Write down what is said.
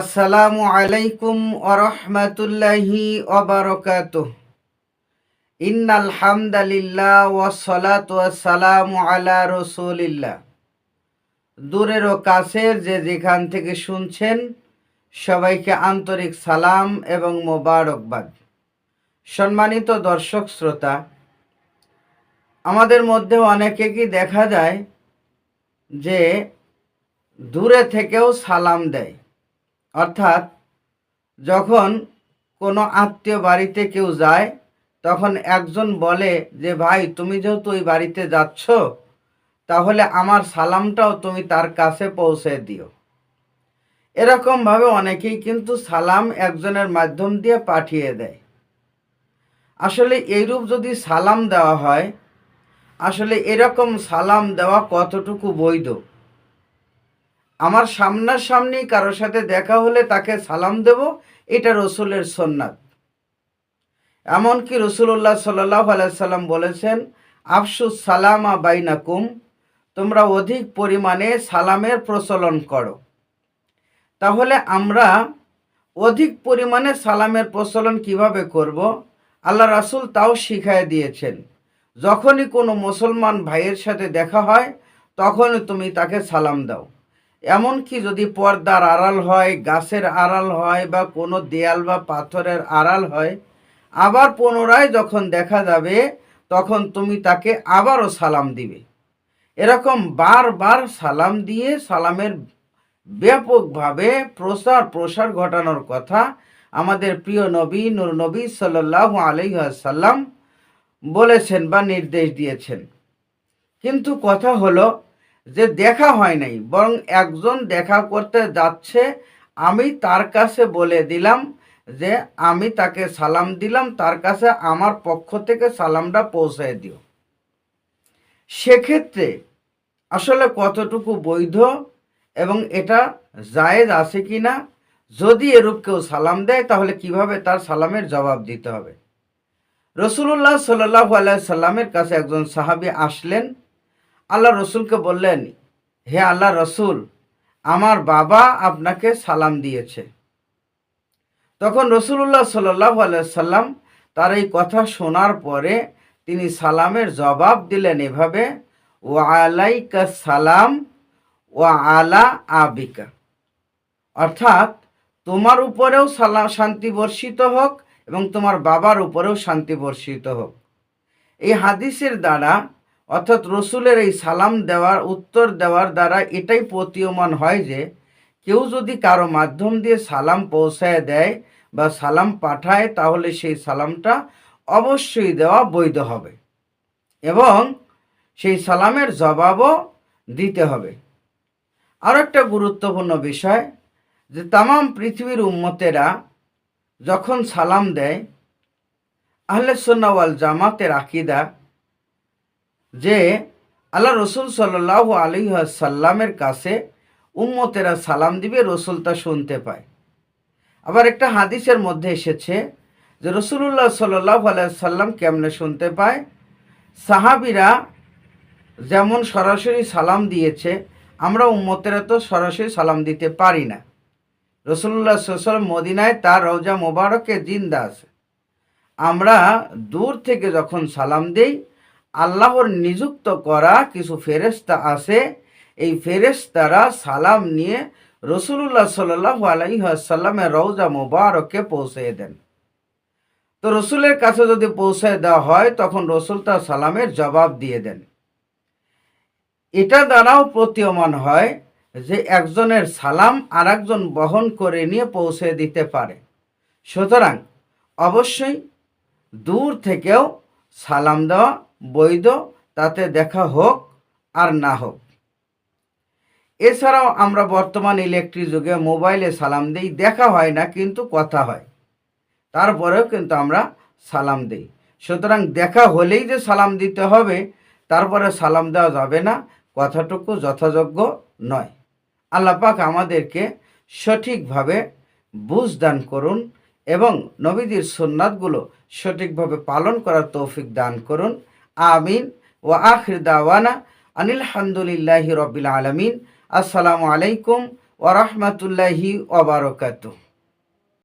আসসালামু আলাইকুম ওরহমতুল্লাহি ওবরকাত ইন্নাল হামদালিল্লাহ ওয়াসসালাত ওয়াসসালামু আলা রসুলিল্লাহ। দূরের ও কাছের যে যেখান থেকে শুনছেন, সবাইকে আন্তরিক সালাম এবং মোবারকবাদ। সম্মানিত দর্শক শ্রোতা, আমাদের মধ্যে অনেকেই দেখা যায় যে দূরে থেকেও সালাম দেয়? অর্থাৎ যখন কোনো আত্মীয় বাড়িতে কেউ যায়, তখন একজন বলে যে, ভাই, তুমি যেহেতু ওই বাড়িতে যাচ্ছ, তাহলে আমার সালামটাও তুমি তার কাছে পৌঁছে দিও। এরকমভাবে অনেকেই কিন্তু সালাম একজনের মাধ্যম দিয়ে পাঠিয়ে দেয়। আসলে এইরূপ যদি সালাম দেওয়া হয়, আসলে এরকম সালাম দেওয়া কতটুকু বৈধ? আমার সামনাসামনি কারোর সাথে দেখা হলে তাকে সালাম দেব, এটা রসুলের সন্ন্যাত এমনকি রসুল্লাহ সাল্লাহ আলাইসাল্লাম বলেছেন আফসুস সালামা বাইনাকুম, তোমরা অধিক পরিমাণে সালামের প্রচলন করো। তাহলে আমরা অধিক পরিমাণে সালামের প্রচলন কীভাবে করব? আল্লাহ রাসুল তাও শিখায় দিয়েছেন, যখনই কোনো মুসলমান ভাইয়ের সাথে দেখা হয়, তখনই তুমি তাকে সালাম দাও। এমনকি যদি পর্দার আড়াল হয়, গাছের আড়াল হয় বা কোনো দেয়াল বা পাথরের আড়াল হয়, আবার পুনরায় যখন দেখা যাবে, তখন তুমি তাকে আবারও সালাম দিবে। এরকম বারবার সালাম দিয়ে সালামের ব্যাপকভাবে প্রসার প্রসার ঘটানোর কথা আমাদের প্রিয় নবী, নূর নবী সাল্লাহ আলহাসাল্লাম বলেছেন বা নির্দেশ দিয়েছেন। কিন্তু কথা হলো যে দেখা হয় নাই, বরং একজন দেখা করতে যাচ্ছে, আমি তার কাছে বলে দিলাম যে আমি তাকে সালাম দিলাম, তার কাছে আমার পক্ষ থেকে সালামটা পৌঁছায় দিও। সেক্ষেত্রে আসলে কতটুকু বৈধ এবং এটা জায়েজ আছে কি না, যদি এরূপ কেউ সালাম দেয়, তাহলে কীভাবে তার সালামের জবাব দিতে হবে? রসুল্লাহ সাল্লাহ আলাই সাল্লামের কাছে একজন সাহাবি আসলেন আল্লাহ রসুলকে বললেন, হে আল্লাহ রসুল, আমার বাবা আপনাকে সালাম দিয়েছে। তখন রসুল্লাহ সাল্লাহ সাল্লাম তার এই কথা শোনার পরে তিনি সালামের জবাব দিলেন এভাবে ও আলাইকা সালাম ও আলা আবিকা। অর্থাৎ, তোমার উপরেও সালাম শান্তি বর্ষিত হোক এবং তোমার বাবার উপরেও শান্তি বর্ষিত হোক। এই হাদিসের দ্বারা অর্থাৎ রসুলের এই সালাম দেওয়ার, উত্তর দেওয়ার দ্বারা এটাই প্রতীয়মান হয় যে, কেউ যদি কারও মাধ্যম দিয়ে সালাম পৌঁছায় দেয় বা সালাম পাঠায়, তাহলে সেই সালামটা অবশ্যই দেওয়া বৈধ হবে এবং সেই সালামের জবাবও দিতে হবে। আর একটা গুরুত্বপূর্ণ বিষয় যে, তামাম পৃথিবীর উম্মতেরা যখন সালাম দেয়, আহলে সোনাওয়াল জামাতের আকিদা যে আল্লাহ রসুল সাল্লাহ আলী সাল্লামের কাছে উম্মতেরা সালাম দিবে রসুল তা শুনতে পায়। আবার একটা হাদিসের মধ্যে এসেছে যে রসুল্লাহ সাল্লাহ সাল্লাম কেমনে শুনতে পায়? সাহাবিরা যেমন সরাসরি সালাম দিয়েছে, আমরা উম্মতেরা তো সরাসরি সালাম দিতে পারি না। রসুল্লাহ সাল্লাম মদিনায় তার রওজা মোবারকে জিন্দা আছে। আমরা দূর থেকে যখন সালাম দেই আল্লাহর নিযুক্ত করা কিছু ফেরেস্তা আছে। এই ফেরেস্তারা সালাম নিয়ে রসুল্লাহ সাল্লাহ আলাইসাল্লামের রৌজা মুবারককে পৌঁছে দেন। তো রসুলের কাছে যদি পৌঁছে দেওয়া হয়, তখন রসুল তার সালামের জবাব দিয়ে দেন। এটা দ্বারাও প্রতীয়মান হয় যে একজনের সালাম আর বহন করে নিয়ে পৌঁছে দিতে পারে। সুতরাং অবশ্যই দূর থেকেও সালাম দেওয়া বৈধ, তাতে দেখা হোক আর না হোক। এছাড়াও আমরা বর্তমান ইলেকট্রিক যুগে মোবাইলে সালাম দিই, দেখা হয় না কিন্তু কথা হয়। তারপরেও কিন্তু আমরা সালাম দিই। সুতরাং দেখা হলেই যে সালাম দিতে হবে, তারপরে সালাম দেওয়া যাবে না, কথাটুকু যথাযোগ্য নয়। আল্লাপাক আমাদেরকে সঠিকভাবে বুঝ দান করুন এবং নবীদের সুন্নাতগুলো সঠিকভাবে পালন করার তৌফিক দান করুন। আমিন ও আখির দাওয়ানা আনিল হামদুলিল্লাহি রবিল আলমিন। আসসালামু আলাইকুম ওরহমতুল্লাহি ওবারকাতু